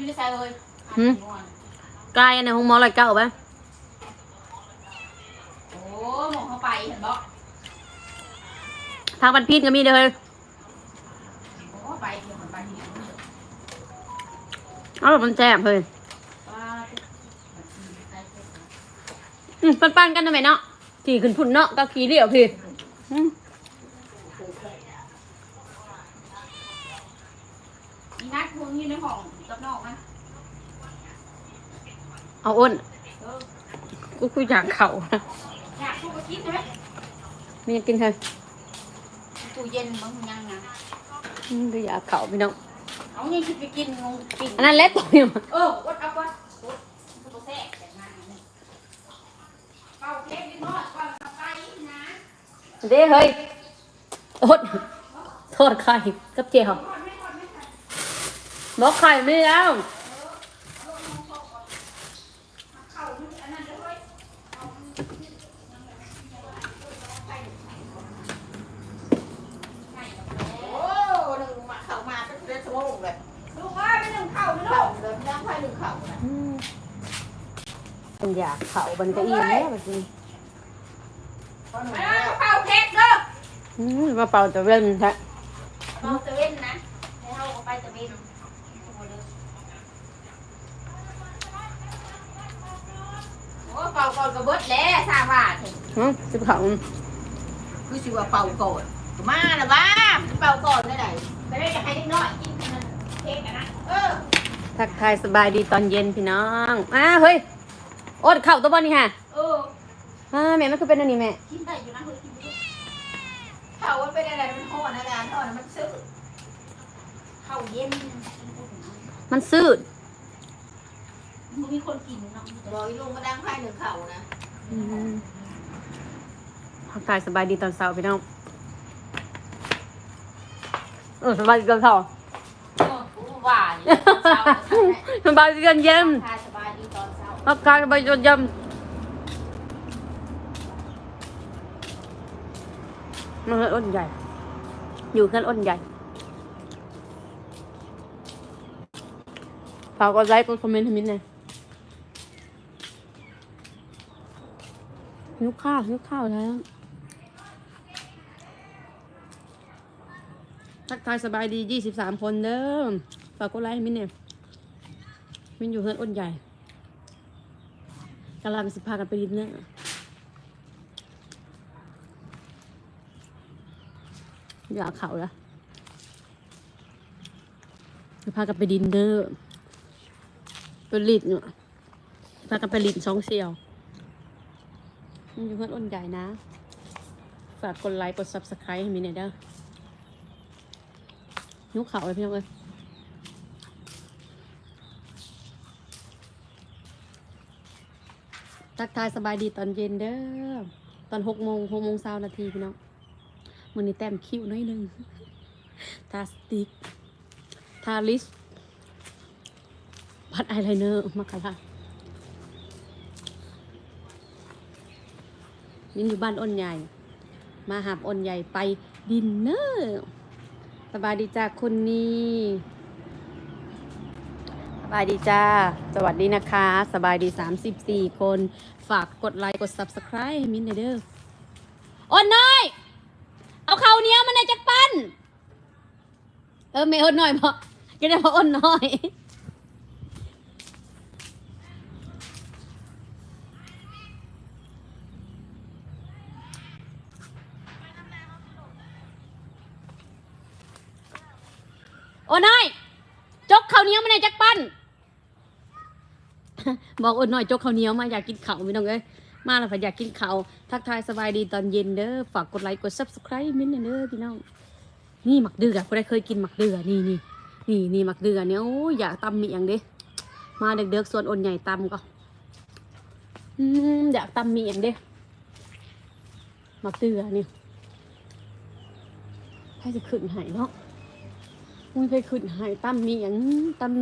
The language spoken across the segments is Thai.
อยู่ในใจเลยหืมกายอันในห้องหมอลอยเก้าปะโอ้หมองเข้าไปเห็นบ่ทางบันพีนก็มีเด้อเฮ้ยโอ้ไปเห็นมันไปที่ไหนเอาแบบมันแซ่บเฮ้ยว่าอืมปันๆกันได้ไหมเนาะขี่ขึ้นพุ่นเนาะก็ขี่เดี่ยวพี่อืม มีนัดพวกนี้ในห้องกับนอกนะ เอาอ้นเออกูคุยอยากเข่าอยากพวกก็คิดใช่ไหมไม่อยากกินเธอตู้เย็นบางยังนะอืมกูอยากเข่าพี่น้องเอาเนี่ยคิดไปกินงงกินอันนั้นเล็ดตัวเนี่ยมาเออวัดเอาวัดวัดมันก็แซ่บแต่งานนี่เป่าเค้กนิดหน่อยก่อนกลับไปนะเด้เฮ้ยโอ๊ตทอดไข่กับเจียวบอกไข่ไม่แล้ว โอ้หนึ่งมาเข้ามาเป็นเดือนสมองเลยลูกว่าไม่หนึ่งเข่าไม่ลูกเดินย่างไปหนึ่งเข่านะ อืม มันอยากเข่ามันก็อิ่มแล้วแบบนี้ไม่เอาเป่าเค้กเด้ออืมมาเป่าแต่เริ่มแท้เป่าตะเวนนะให้เขาก็ไปตะเวนโอ้เป่าก่อนก็เบิดแล้วสามบาทอืมจิบเขาคือสิว่าเป่าก่อนมาละบ้าเป่าก่อนได้ไหนไม่ได้จะให้เด็กน้อยกินเค้กนะเออทักทายสบายดีตอนเย็นพี่น้องอ่าเฮ้ยโอ๊ตเข่าตัวบอลนี่ฮะเอออ่าแม่มันคือเป็นอันนี้แม่กินได้อยู่นะเฮ้ยกินได้เขาว่าเป็นอะไรมันห่อนอะไรห่อนมันซื้อข้าวเย็นมันซื่อมันมีคนกินเนาะบอกอีลุงมาดังไพ่หนึ่งเข่านะอืมทักทายสบายดีตอนเช้าพี่น้องเออสบายดีตอนเช้าเออผู้ว่าอยู่ตอนเช้าก็ทำได้สบายดีตอนเย็นทานสบายดีต อากายสบายดีตอนย็นมันคืออ้นใหญ่ อยู่ขึ้นอ้นใหญ่ฝากกดไลค์กดคอมเมนต์ให้มิ้นหน่อยนุกข้าวนุกข้าวแล้วทักทายสบายดียี่สิบสามคนเด้อฝากกดไลค์ให้มิ้นเนี่ย มิ้นอยู่เฮือนอ้นใหญ่ กำลังสิพากันไปดินเนอร์อยากเขาละจะพากันไปดินเนอร์ไปลิดเนาะพากันไปลิดสองเสี่ยวมิ้นอยู่เฮือนอ้นใหญ่นะ ฝากกดไลค์กด subscribe ให้มิ้นหน่อยเด้อยุกเขาเลยพี่น้องเอ้ย ทักทายสบายดีตอนเย็นเด้อ ตอนหกโมงหกโมงเช้านาทีพี่น้องมันนี้แต้มคิ้วน้อยหนึงทาสติก ทาลิสพัดอายไลเนอร์มาคาร่ายินอยู่บ้านอ้นใหญ่ มาหาบอ้นใหญ่ไปดินเนอร์ สบายดีจ้าคุณนี่ บายดีจ้า สวัสดีนะคะ สบายดี 34 คน ฝากกดไลค์กด subscribe ให้มินท์หน่อยเด้ออ้นน้อย เอาเขาเนี้ยมาในจักปั้น เออไม่อ้นน้อยพอจะได้พออ้นน้อยโอ้น้อย จกเขาเนี้ยมาในจักปั้น บอกโอ้น้อยจกข้าวเหนียวมาอยากกินข้าวไม่ต้องเลยมาแล้วผัดอยากกินข้าวทักทายสบายดีตอนเย็นเด้อฝากกดไลค์กด subscribe มิ้นท์หน่อยเด้อพี่น้องนี่หมักเดือกูได้เคยกินหมักเดือนี่นี่นี่นี่หมักเดือเนี่ยโอ้ยอยากตำมีอย่างเด้มาเด็กๆส่วนอ่อนใหญ่ตำก็อยากตำมีอย่างเด้หมักเดือนี่ให้จะขึ้นหายเนาะอุ้ยไปขึ้นหายตั้มมีอย่างตั้ม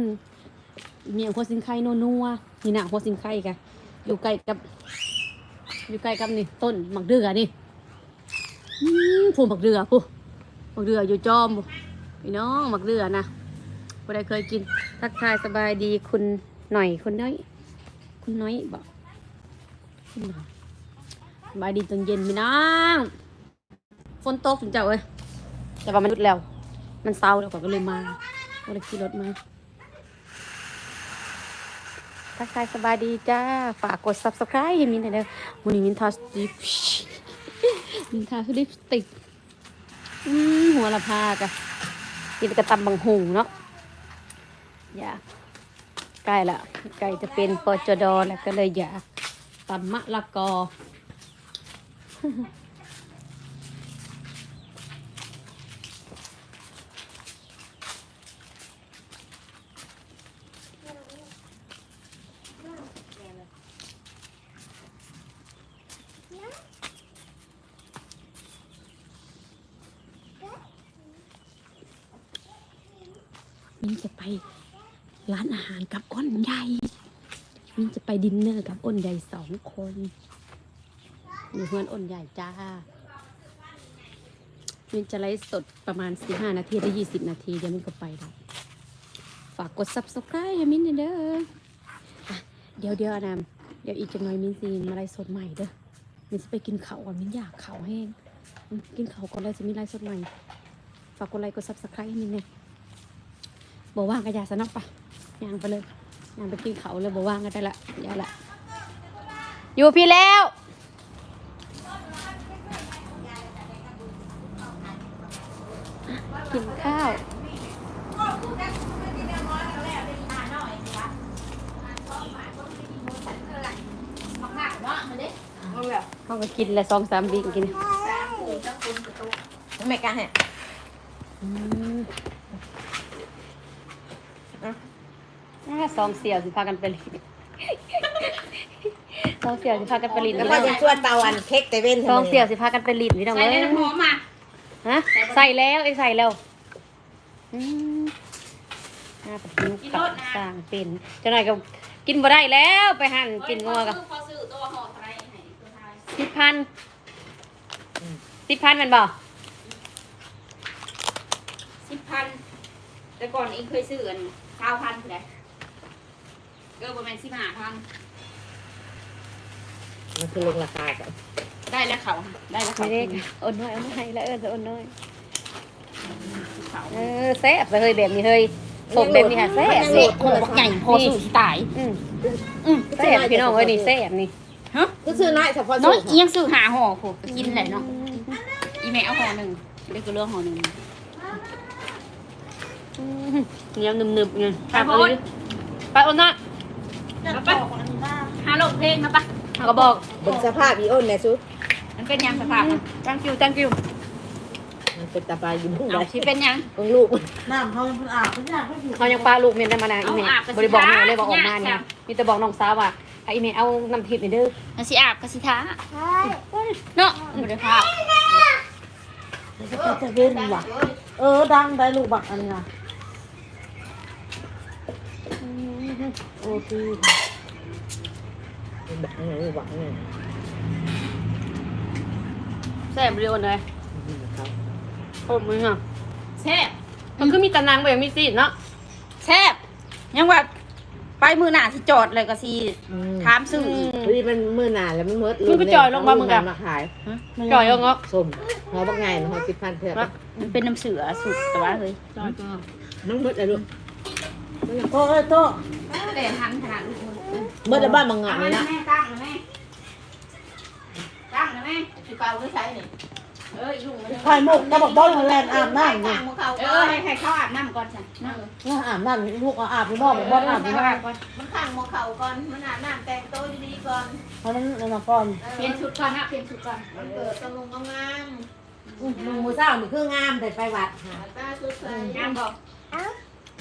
มีอย่างหัวสิงไข่นัวนัวๆ นี่นะหัวสิงไข่กะอยู่ใกล้กับ อยู่ใกล้กับนี่ต้นหมักเดือนี่ผู้หมักเดือผู้หมักเดืออยู่จอมพี่น้องหมักเดือนะผู้ใดเคยกินทักทายสบายดีคุณหน่อยคุณน้อย คุณน้อยบอกคุณหน่อยสบายดีตอนเย็นพี่น้องฝนตกถึงเจ้าเอ้ยแต่ว่ามันหยุดแล้ว มันเศร้าแล้วก็เลยมาก็เลยขี่รถมา ทักทายสบายดีจ้า ฝากกด subscribe ให้มินหน่อยเด้อวันนี้มินทาสติปมินทาสลิปสติกอืมหัวละพากะกินกระตำบังหูเนาะอย่าใกล้ละใกล้จะเป็นปจดแล้วก็เลยอยากตำมะละกอ มินจะไป ร้านอาหารกับอ้นใหญ่มินจะไปดินเนอร์กับอ้นใหญ่สองคนอยู่เพื่อนอ้นใหญ่จ้ามินจะไลฟ์สดประมาณสิบห้านาทีหรือยี่สิบนาทีเดี๋ยวมินก็ไปแล้วฝากกด subscribe ให้มินหน่อยเด้ออะเดี๋ยวเดี๋ยวนะเดี๋ยวอีกจังหน่อยมินซีมาไลฟ์สดใหม่เด้อมินจะไปกินเขาวก่อนมินอยากเขาวแห้งกินเขาวก่อนเลยจะมีไลฟ์สดใหม่ฝากกดไลค์กด subscribe ให้มินเนี่ยบอกว่างก็อย่าสนับปะ ย่างไปเลยย่างไปกินเขาเลยบอกว่างก็ได้ละยาละ อยู่พี่แล้วกินข้าวเขาก็กินละสองสามบิงกินไม่กล้าแฮะ อืมอ่า สองเสี่ยวสิพากันไปลินสองเสี่ยวสิพากันไปลินแล้วก็จะชวนตะวันเค้กเตเว่นสองเสี่ยวสิพากันไปลินพี่น้องใส่เอ้ยในน้ำหอมมาฮะใส่แล้วไอ้ใส่แล้วอืมน่าปฏิบัติกับสร้างเป็นจังไหนก็กินบ่ได้แล้วไปหั่นกินงัวกับพอซื้อตัวห่อไทยให้ตัวไทยสิบพันสิบพันแมันบ่สิบพันแต่ก่อนเองเคยซื้ออันเก้าพันเลย เออประมาณสิบห้าพันมันคือลงราคากันได้แล้วเขาได้แล้วเขาไม่ได้กินอดน้อยเอาไม่ให้แล้วเออจะอดน้อย เขาเออแซ่บเลยแบบนี้เฮ้ยสมแบบนี้ค่ะแซ่บเสกโคตรใหญ่พอซื้อที่ตาย อืมอืมแซ่บพี่น้องเอ้ยนี่แซ่บนี่ก็ซื้อน้อยเฉพาะน้สูอยตรอียังซื้อหาห่อโคกินแหละเนาะอีแม่เอาห่อหนึ่งเด็กก็เลือกห่อหนึ่งอืมเหนียวหนึบๆไงไปโพสไปอดน้ อยเอาไปหาโลกเพลงครับปะเขาก็บอกบนสภาพอีอ้นเนี่ยซุมันเป็นยังสภาพมัน thank you thank you มันเป็นตาปลาอยู่บุ้งเอาเลยที่เป็นยังของลูกน้ำเขายังเพิ่งอาบเพิ่งอยากให้อยู่เขายังปลาลูกเมียนได้มานานอีเมเอาอาบกับบริบอกสิแม่คะเลยบอกออกมาเนี่ยยากจังมีแต่บอกน้องสาวว่าให้อีเมเอาน้ำทิพย์นี่เด้อมันสิอาบกับสิท้าเนาะบริภาพจะไปจะเว้นว่ะเออดังได้ลูกบักอันนี้นะ โอเคบักเนี่ยบักเนี่ยแซ่บเรียวเลยครับโอ้มึงอะแซ่บมันคือมีตะนางแบบมีซีดเนาะแซ่บยังว่าไปมือหน้าสิจอดเลยก็สิอืมถามซื้ออีกพอดีมันมือหนาแล้วมันมดมึงก็จ่อยลงมามึงกัอะมาขายจ่อยเอาเงาะส้มหอบักไงหอสิบพันเถอะมันเป็นน้ำเสือสุดแต่ว่าเฮ้ยน้องมดอะไรลูกโตเอ้ยโต แต่ทันขนาดลูกมดแล้วบ้านมังงะเอานี่มานะแม่ตั้งนะแม่ตั้งนะแม่สิเป่าหรือใช้นี่เอออีลุงมันไข่มุกกระบอกบอลแลนอาบน้ำนี่เออให้ให้เขาอาบน้ำก่อนจ้ะนั่งน่าอาบน้ำลูกอาบพี่น้องบอกบอลอาบพี่น้องก่อนมันข้างหัวเข่าก่อนมันอาบน้ำแต่งตัวดีๆก่อนเพราะนั้นในมาก่อนเปลี่ยนชุดก่อนนะเปลี่ยนชุดก่อนมันเกิดตรงงงามลุงมือเศร้านี่คืองามแต่ไปวัดหาตาสุดใสงามบอก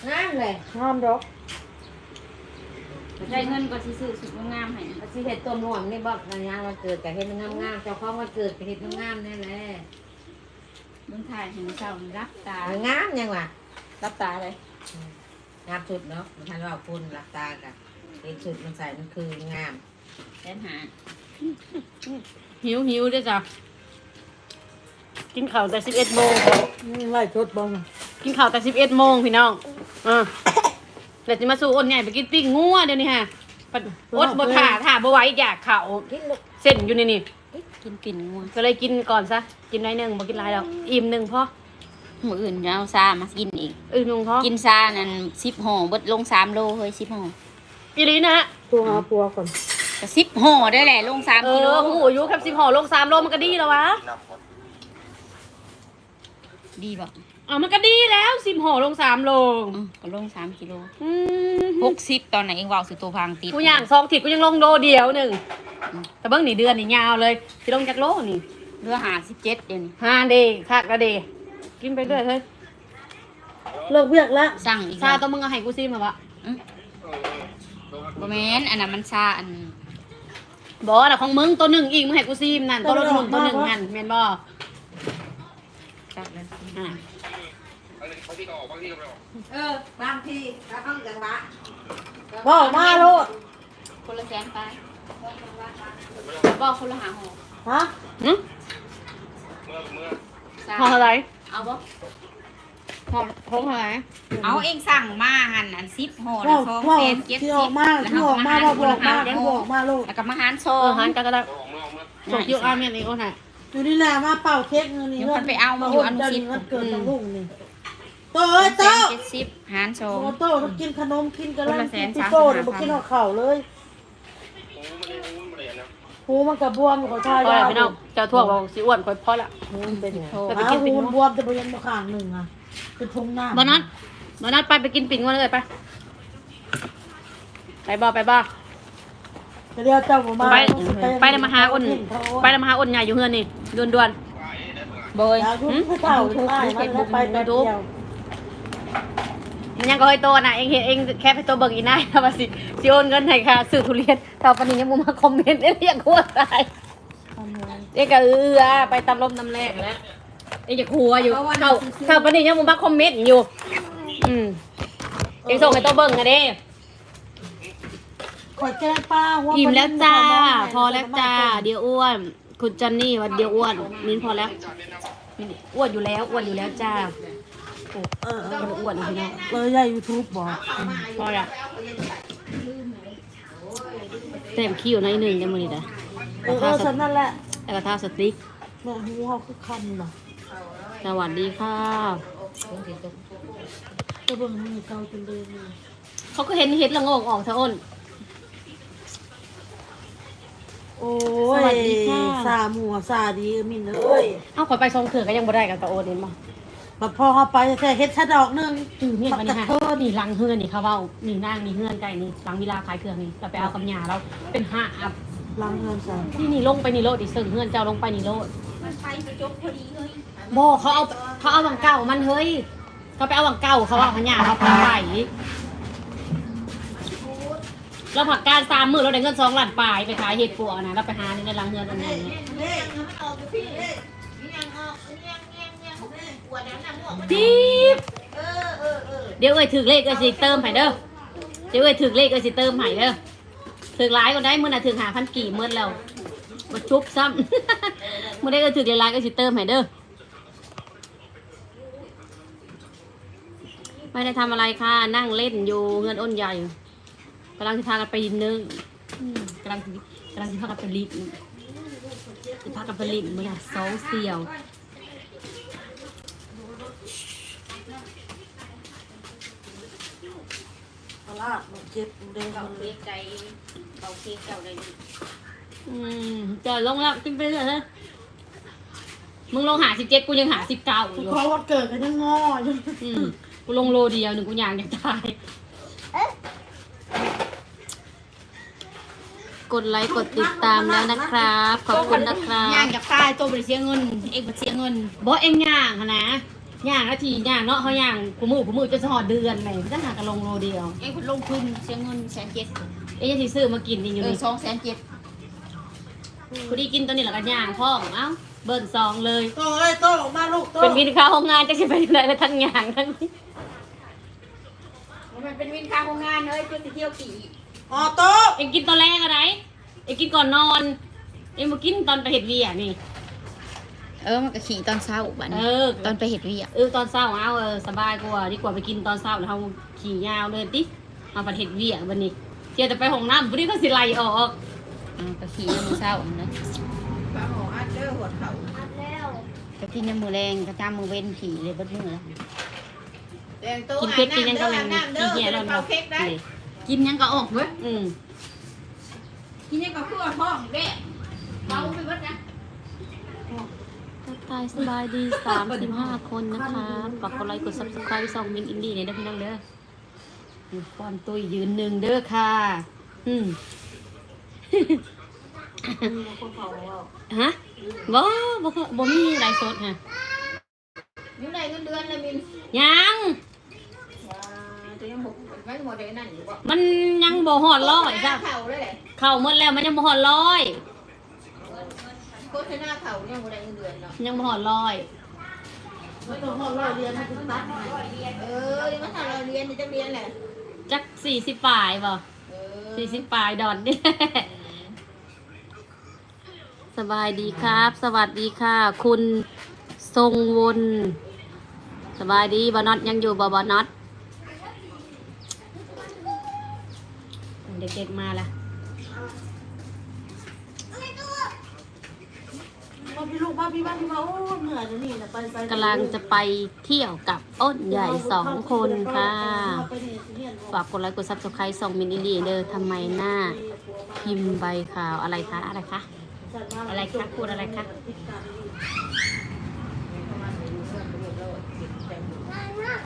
งามเลยงามดอก ได้เงินก็สิซื้อสุดงามให้สิเห็ดตัวหน่วงนี่บอกงานวันเกิดกับเห็ดงามงามๆเจ้าของวันเกิดกับเห็ดงามๆนี่แหละเบิ่งถ่ายเห็นเศร้ารับตา งามยังวะรับตาเลยงามสุดเนาะมันทันว่าคุณหลับตากับเห็นสุดมันใส่มันคืองามแสนหาหิวหิวด้วยจ้ะกินข้าวแต่สิบเอ็ดโมงนี่ไล่ชดบอลกินข้าวแต่สิบเอ็ดโมงพี่น้องอ่า เดี๋ยวจะมาสู่อ้นใหญ่ไปกินปิ้งงัวเดี๋ยวนี้ฮะปัดอดบ่ถ่าถ่าบ่ไหวอยากข้าวเส้นอยู่นี่นี่กินปิ่นงัวก็เลยกินก่อนซะกินน้อยหนึ่งบ่กินหลายดอกอิ่มหนึ่งพอมื้ออื่นจะเอาซามากินอีกอิ่มหนึ่งพอกินซานั่น10ห่อเบิดลง3โลเฮ้ย10ห่ออีหลีนะฮะตัวหาปัวก่อนก็10ห่อได้แหละลง3เอกิโลอหูอายุครับสิบห่อลงสามโลมันก็ดีแล้ววะดีบ่อ่ะมันก็ดีแล้วสิบห่อลงสามโลอืมก็ลง3กิโลอืม60ตอนไหนเองเว้าสิตัวพังติดกูย่างสองถิดกูยังลงโลเดียวหนึ่งแต่เบิ้งนี่เดือนนี่ยาวเลยสิลงจากโลนี่เหลือ57เดี๋ยวนี้ห้าเดย์คักกะเดย์กินไปเรื่อยเฮ้ยเลิกเวียกแล้วสั่งอีกซาแล้วต้องมึงเอาให้กูซิมาวะบ่แม่นอันนั้นมันซาอันบอกน่ะของมึงตัวหนึ่งอีกมึงให้กูซิมนั่นตัวรถหุ่นตัวหนึ่งนั่นแม่นบ่จักแล้ว อะ เออบางทีเราต้องจังหวะบอกมาโลด คนละแสนไปบอกคนละหาห่อฮะหึซาห่ออะไรเอาบ่ห่อห่ออะไรเอาเองสั่งมาหันอัน10ห่อว่าละสองว่าแสนเจ็ดที่สิออบกมาที่ออกมาว่าบอกมาแล้วบอกมาโลดแล้วก็มาหารโซเออหันกันก็ได้ส่งคิวอาร์เมนอีกโอ้น่ะอยู่นี่แหละมาเป่าเค้กเงินนี่เดี๋ยวมันไปเอามาอยู่อนุสิตเงินเกิดของลุงนี่ โตเอ้ยโตเจ็ดสิบหารโซโตโตต้องกินขนมกินกระคนลังละแสกินนปิสามโต้สิบห้าบ่กินเอาเข่าเลยหูมันกับบวมของชายพอแล้วยาวพี่น้องเจ้าทั่วบอกสิอ้วนคอยพอละหูมันเป็นไงแต่ไปหากินปิ่หูนมันบวมแต่บริเวณข้างหนึ่งอะเป็นทุ่งน้ำบอนัทบอนัทไปไปกินปิ่นงัวเลยไปไปบ่ไปบ่เดี๋ยวเจ้าบ่มาไปไปนำมาหาอ้นไปนำมาหาอ้นใหญ่อยู่เฮือนนี่ด่วนด่วนโบยอย่ายุ่งผู้เฒ่าทั้งหลายมันแล้วไปแต่เดียวๆ มันยังก็เฮยโตน่ะเองเห็นเองแค่ไปโตเบิ่งอีนายนะว่าสิสิโอนเงินให้ค่ะซื้อทุเรียนเท่าปานนี้ยังบ่มาคอมเมนต์เอ้ยเรียกหัวตายเอ้ก็เอือไปตำลมตำแรกแล้วเอ้จะหัวอยู่เท่าเท่าปานนี้ยังบ่มาคอมเมนต์อยู่ อืมเองส่งให้โตเบิ่งอะเด้ขอแจ้งป้าว่าอิ่มแล้วจ้า พอแล้วจ้า เดี๋ยวอ้วน คุณจันนี่วันเดียวอ้วน มินพอแล้วมินอ้วนอยู่แล้ว อ้วนอยู่แล้วจ้า โอ้เออเอออ้วนอยู่แล้วเลยใหญ่ยูทูบบอกพอละเต็มคิวหน่อยหนึ่งจะมือนี่นะเออเออฉันนั่นแหละแล้วก็ทาสติ๊กแม่หูเขาคือคันเนาะสวัสดีค่ะก็เบิ่งมือเกาจนเลยนี่เขาก็เห็นเห็ดละงงออกเท่าอ้นโอ้สยวัสดีค่ะสาหมัวสาดีมินเอ้ย เอ้าขอไปทรงเถื่อก็ยังบ่ได้กับตาโอนเห็นบ่ บัดพอเขาไปแค่เฮ็ดชะดอกหนึงจือเนี่ยมันนี่ฮะนี่ลังเฮือนนี่เขาเว้านี่นั่งนี่เฮือนไก่นี่ลังเวลาขายเครื่องนี่เราไปเอากับหยาเราเป็นห้าอับล้างเงินใส่นี่นี่ลงไปนี่โลดดิเซิงเฮือนเจ้าลงไปนี่โลดมันไปจบพอดีเลยบอเขาเอาเขาเอาวังเก่ามันเฮ้ยเขาไปเอาวังเก่าเขาเอาพญาเขาไปเราผักการสามมือเราได้เงินสองล้านปลายไปขายเห็ดปัวนะเราไปหาในในรังเงินอันนี้เล่ยังมันออกอยู่พี่เล่ยังออกยังยัง ยังปวดนั้นน่ะม่วงมันจีบเออเออเออเดี๋ยวเอ้ยถึกเลขเอ้ยสิเติมให้เด้อเดี๋ยวเอ้ยถึกเลขเอ้ยสิเติมให้เด้อถึกหลายก็ได้มื่อน่ะถึกหาพันกี่มื่อแล้วมาชุบซ้ำ มื่อได้เอ้ยถึกหลายๆก็สิเติมให้เด้อไม่ได้ทำอะไรค่ะนั่งเล่นอยู่เงินอ้นใหญ่กำลังจะพากันไปดินเนอร์อืมกำลังสิกำลังจะพากันไปลิฟจะพากันไปลิฟมื่อน่ะสองเสี่ยว เอาละมันเจ็บเด้งเก่าเค้กใจเก่าเค้กเก่าเลยอืมจะลงแล้วกินไปเลยนะมึงลงหาสิบเจ็ดกูยังหาสิบเก้าอยู่ขอวันเกิดกันยังงออยู่อืมกูลงโลเดียวหนึ่งกูอยากจะตายกดไลค์กดติดตามแล้วนะครับ ขอบคุณนะครัย่าบงกับตายตัวบริเสียเงิน เอกบริเสียเงินบอสเอ็งย่างอะนะ ย่างนาทีย่างเนาะเขาย่างกูมือกูมือจะสอดเดือนเลยจะหากันลงโลเดียวเอกลงทุนเสียเงินแสนเจ็ดเอ้ยจะสิซื้อมากินนี่อยู่เออนี่สองแสนเจ็ดกูได้กินตัวนี้แล้วก็ย่างพ่อมเอ้าเบิ่นซองเลย โตเอ้ยโตออกมาลูกโตเป็นวินค้าห้องงานจะสิไปไหนแล้วทั้งย่างทั้งนี้มันเป็นวินค้าโรงงานเลยเพื่อไปเที่ยวขี่อ๋อโตเอ็งกินตอนแรกอะไรเอ็งกินก่อนนอน เอ็งมากินตอนไปเห็ดเวียนี่ เออมันก็ขี่ตอนเช้าบัดเอนี้อตอนไปเห็ดเวียกเออตอนเช้าเอาเออสบายกว่าดีกว่าไปกินตอนเช้าแล้วเราขี่ยาวเลยติมาประเทศเวียกวันนี้เที่ยวแต่ไปห้องน้ำวันนี้ก็สิไล่ออกอ่าก็ขี่ยามมื้อเช้าอันนะ ปลาหมออัดเด้อหัวเข่าก็กินยามมื้อแรงก็จามมื้อเว้นขี่เลยเบิดมื้อละแดงโตกินเป็ดกินยังก็อาแม่บน้ำเด้อกินอาบแย่น้ำเด้อแล้วเป่าเค้กได้กินหยังก็ออกเว้ยอืมกินยังก็คือว่าท้องแด้เมาไปเบิดนะ ทักทายสบายดีสามสิบห้าคนนะคะฝากกดไลค์กด subscribe ส่องมินอินดี้เนี่ยนะพี่น้องเด้อนี่ป้อนตุ้ยยืนหนึ่งเด้อค่ะ อืมฮะบ่บ่เคยบ่มีไลฟ์สดฮะอยู่ในเงินเดือนเลยมินยังว้าจะยังหกไม่หมดเลยนั่นอยู่บ่มันยังบ่หอดร้อยจ้ะเข่าเลยแหละเข้าหมดแล้วมันยังบ่หอดร้อย โฆษณาเข่ายังหมดเลยเงินเดือนเนาะยังบ่หอดร้อยไม่ต้องห้องร้อยเรียนให้คุณตัดให้เออยังมาทำเราเรียนจะเรียนแหละจักสี่สิบปลายบ่เออสี่สิบปลายดอนนี่ สบายดีครับ สวัสดีค่ะ คุณทรงวนสบายดีบอนอตยังอยู่บ่บอนอตเด็กๆมาละ มาพี่ลูกมาพี่บ้านพี่มาโอ้เหนื่อยนะนี่นะไปไปกำลังจะไปเที่ยวกับอ้นใหญ่สองคนค่ะไปนี่เรียนฝากกดไลค์กดซับสไครต์ส่งมินอินดีเด้อทำไมหน้าพิมพ์ใบข่าวอะไรคะอะไรคะอะไรคะพูดอะไรคะ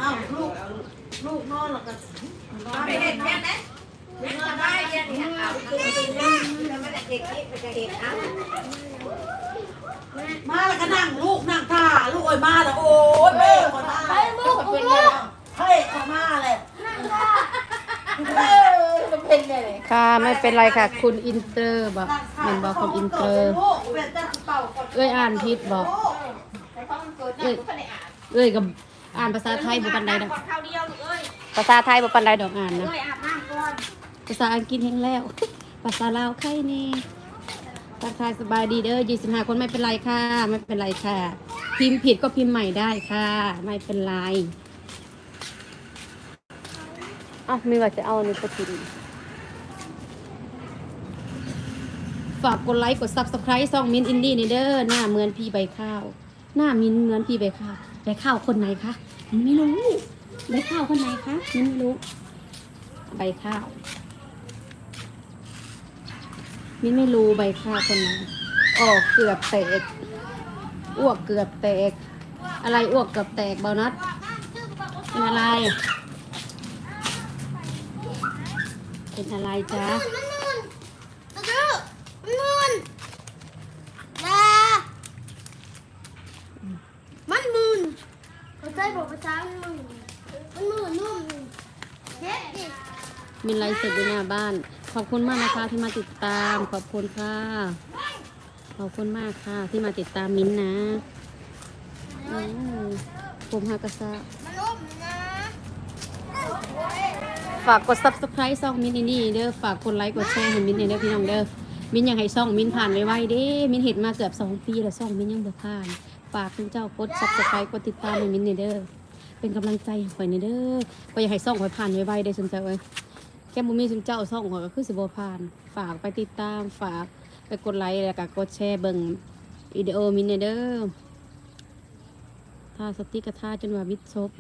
อ้าวลูกลูกนอนแล้วกันไปเห็นแค่นั้นเงินสบายเรียนเนี่ยเอาคือเป็นเรื่องแล้วมันจะเด็กนี่มันจะเด็กเอา มาแล้วก็นั่งลูกนั่งท่าลูกโอ้ยมาแล้วโอ้ยแม่ขอท่าไปลูกเป็นไงเฮ้ยขอมาเลยเออมันเป็นไงเลยค่ะไม่เป็นไรค่ะ คุณอินเตอร์บอกเห็นบอกคนอินเตอร์ลูกเป็นแต่เป่าก่อนเอ้ยอ่านผิดบอกแต่พอมันเกิดเนี่ยมันก็ได้อ่านเอ้ยกับอ่านภาษาไทยบ่ปันใดดอกก่อนข้าวเดียวลูกเอ้ยภาษาไทยบ่ปันใดดอกอ่านนะเอ้ยอาบน้ำก่อนภาษาอังกฤษแห้งแล้ว ภาษาลาวใครนี่ ทักทายสบายดีเด้อ25คนไม่เป็นไรค่ะ ไม่เป็นไรค่ะ พิมพ์ผิดก็พิมพ์ใหม่ได้ค่ะ ไม่เป็นไรอ้าวมีว่าจะเอาอันนี้ไปกินฝากกดไลค์กด subscribe ซ่องมินอินดี้นี่เด้อหน้าเหมือนพี่ใบข้าว หน้ามินเหมือนพี่ใบข้าวใบข้าวคนไหนคะมินไม่รู้ใบข้าวคนไหนคะมินไม่รู้ใบข้าว มินไม่รู้ใบข้าคนไหนออกเกือบแตกอ้วกเกือบแตก อะไรอ้วกเกือบแตกเบานัดเป็นอะไร เป็นอะไรจ๊ะมันมึนเข้าใจบอกภาษามันมึนมันมึนนุ่มเด็ดดิมินไลฟ์สดอยู่หน้าบ้าน ขอบคุณมากนะคะที่มาติดตาม ขอบคุณค่ะ ขอบคุณมากค่ะ ที่มาติดตามมินนะอืมผมฮากาซามันนุ่มนะฝากกด subscribe ช่องมินอินนี่เด้อ ฝากกดไลค์กดแชร์ให้มินเด้อพี่น้องเด้อ มินยากให้ช่องมินผ่านไวๆเด้ มินเห็นมาเกือบสองปีแล้วช่องมินยังบ่ผ่าน ฝากคุณเจ้ากด subscribe กดติดตามให้มินเด้อ เป็นกำลังใจให้ข่อยเด้อก็อยากให้ช่องข่อยผ่านไวๆได้สนใจเอ้ย แค่บ่มีสนเจ้าช่องข่อยก็คือสิบ่ผ่าน ฝากไปติดตามฝากไปกดไลค์แล้วก็กดแชร์เบิ่งวิดีโอมินเด้อถ้าสติกระทาจนว่ามิดซบ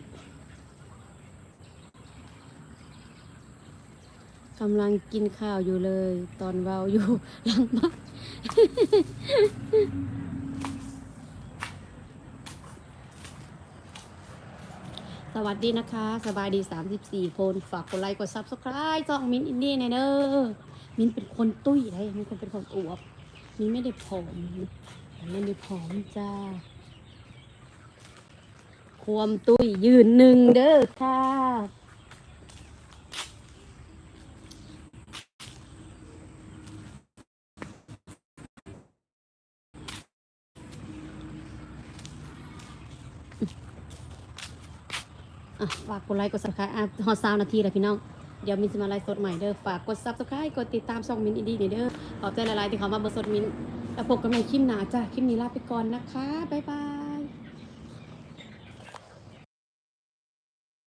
กำลังกินข้าวอยู่เลย ตอนเวาอยู่หลังบ้าน สวัสดีนะคะ สบายดี 34 คน ฝากกดไลค์กดซับสไคร b e จองมินอินดี้ในเด้อมินเป็นคนตุ้ยได้มินเป็นคนอวบมินไม่ได้ผอมมินไม่ได้ผอมจ้าความตุ้ยยืนหนึ่งเด้อค่ะ อะฝากกดไลค์กด subscribe อะฮอตซาวนาทีเลยพี่น้อง เดี๋ยวมินจะมาไลฟ์สดใหม่เด้อ ฝากกด subscribe กดติดตามช่องมินอินดี้เด้อ ขอบใจหลายๆที่เขามาเบอร์สดมินแล้วพบกันใหม่คลิปหน้าจ้ะ คลิปนี้ลาไปก่อนนะคะ บ๊ายบาย